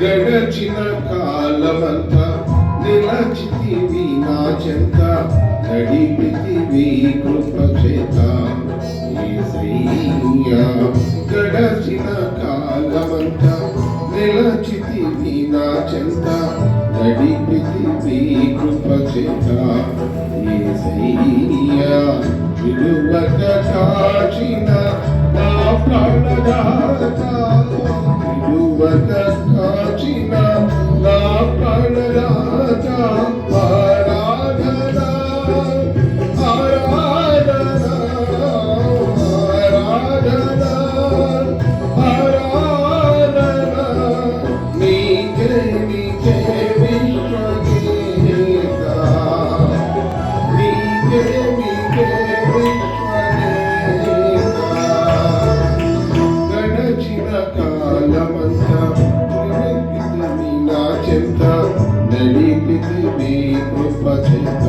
గడచిన కాలమంత నిలచితివి నా చెంత నడిపితివి కృప చేత గడచిన కాలమంత నిలచితివి నా చెంత నడిపితివి కృప చేత యేసయ్యా కాచిన నా ప్రాణదాత కాలమంతా నడిపితివి నా చెంత నడిపితివి కృప చేత.